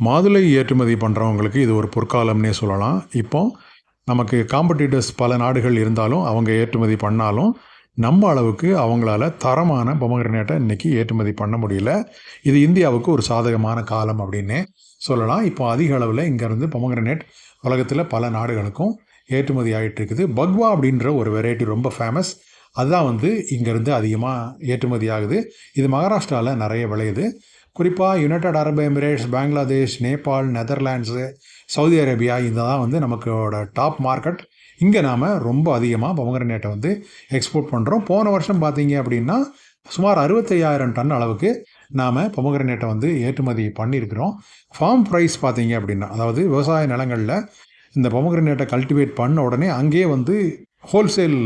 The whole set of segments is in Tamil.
மாதுளை ஏற்றுமதி பண்ணுறவங்களுக்கு இது ஒரு பொற்காலம்னே சொல்லலாம். இப்போ நமக்கு காம்படிட்டர்ஸ் பல நாடுகள் இருந்தாலும் அவங்க ஏற்றுமதி பண்ணாலும் நம்ம அளவுக்கு அவங்களால தரமான பொமகிரனேட்டை இன்றைக்கி ஏற்றுமதி பண்ண முடியல. இது இந்தியாவுக்கு ஒரு சாதகமான காலம் அப்படின்னே சொல்லலாம். இப்போ அதிக அளவில் இங்கேருந்து பொமகிரனேட் உலகத்தில் பல நாடுகளுக்கும் ஏற்றுமதி ஆகிட்டு இருக்குது. பக்வா அப்படின்ற ஒரு வெரைட்டி ரொம்ப ஃபேமஸ் அதுதான் வந்து இங்கேருந்து அதிகமாக ஏற்றுமதி ஆகுது. இது மகாராஷ்டிராவில் நிறைய விளையுது. குறிப்பாக United Arab Emirates Bangladesh Nepal Netherlands Saudi Arabia இதெல்லாம் வந்து நமக்கோட டாப் மார்க்கெட். இங்கே நாம் ரொம்ப அதிகமாக பொமகரனேட்டை வந்து எக்ஸ்போர்ட் பண்ணுறோம் போன வருஷம் பார்த்தீங்க அப்படின்னா சுமார் அறுபத்தையாயிரம் டன் அளவுக்கு நாம் பொமகரனேட்டை வந்து ஏற்றுமதி பண்ணியிருக்கிறோம். ஃபார்ம் ப்ரைஸ் பார்த்தீங்க அப்படின்னா அதாவது விவசாய நிலங்களில் இந்த பொமகரனேட்டை கல்டிவேட் பண்ண உடனே அங்கேயே வந்து ஹோல்சேல்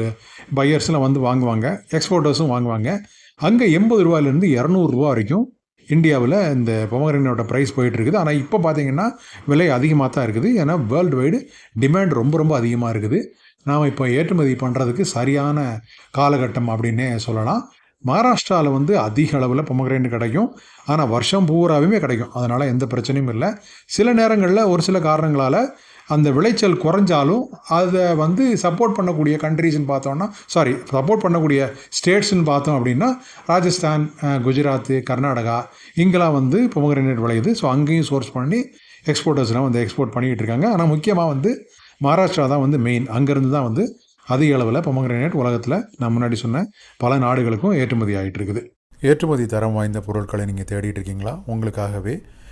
பையர்ஸ்லாம் வந்து வாங்குவாங்க எக்ஸ்போர்ட்டர்ஸும் வாங்குவாங்க. அங்கே எண்பது ரூபாயிலேருந்து இரநூறுவா வரைக்கும் இந்தியாவில் இந்த பொமகரனோட ப்ரைஸ் போயிட்டுருக்குது. ஆனால் இப்போ பார்த்தீங்கன்னா விலை அதிகமாக தான் இருக்குது. ஏன்னா வேர்ல்டு வைடு டிமாண்ட் ரொம்ப ரொம்ப அதிகமாக இருக்குது. நாம் இப்போ ஏற்றுமதி பண்ணுறதுக்கு சரியான காலகட்டம் அப்படின்னே சொல்லலாம். மகாராஷ்டிராவில் வந்து அதிக அளவில் பொமக்ரேன் கிடைக்கும். ஆனால் வருஷம் பூராவுமே கிடைக்கும். அதனால் எந்த பிரச்சனையும் இல்லை. சில நேரங்களில் ஒரு சில காரணங்களால் அந்த விளைச்சல் குறைஞ்சாலும் அதை வந்து சப்போர்ட் பண்ணக்கூடிய கண்ட்ரீஸ்னு பார்த்தோன்னா சாரி சப்போர்ட் பண்ணக்கூடிய ஸ்டேட்ஸ்னு பார்த்தோம் அப்படின்னா ராஜஸ்தான் குஜராத் குஜராத்து கர்நாடகா இங்கெல்லாம் வந்து பொமக்ரேனேட் விளையுது. ஸோ அங்கேயும் சோர்ஸ் பண்ணி எக்ஸ்போர்ட்டர்ஸ்லாம் வந்து எக்ஸ்போர்ட் பண்ணிக்கிட்டு இருக்காங்க. ஆனால் முக்கியமாக வந்து மகாராஷ்டிரா தான் வந்து மெயின் அங்கேருந்து தான் வந்து அதிக அளவில் பொமக்ரேனேட் உலகத்தில் நான் முன்னாடி சொன்ன பல நாடுகளுக்கும் ஏற்றுமதி ஆகிட்டு இருக்குது. ஏற்றுமதி தரம் வாய்ந்த பொருட்களை நீங்கள் தேடிட்டு இருக்கீங்களா? உங்களுக்காகவே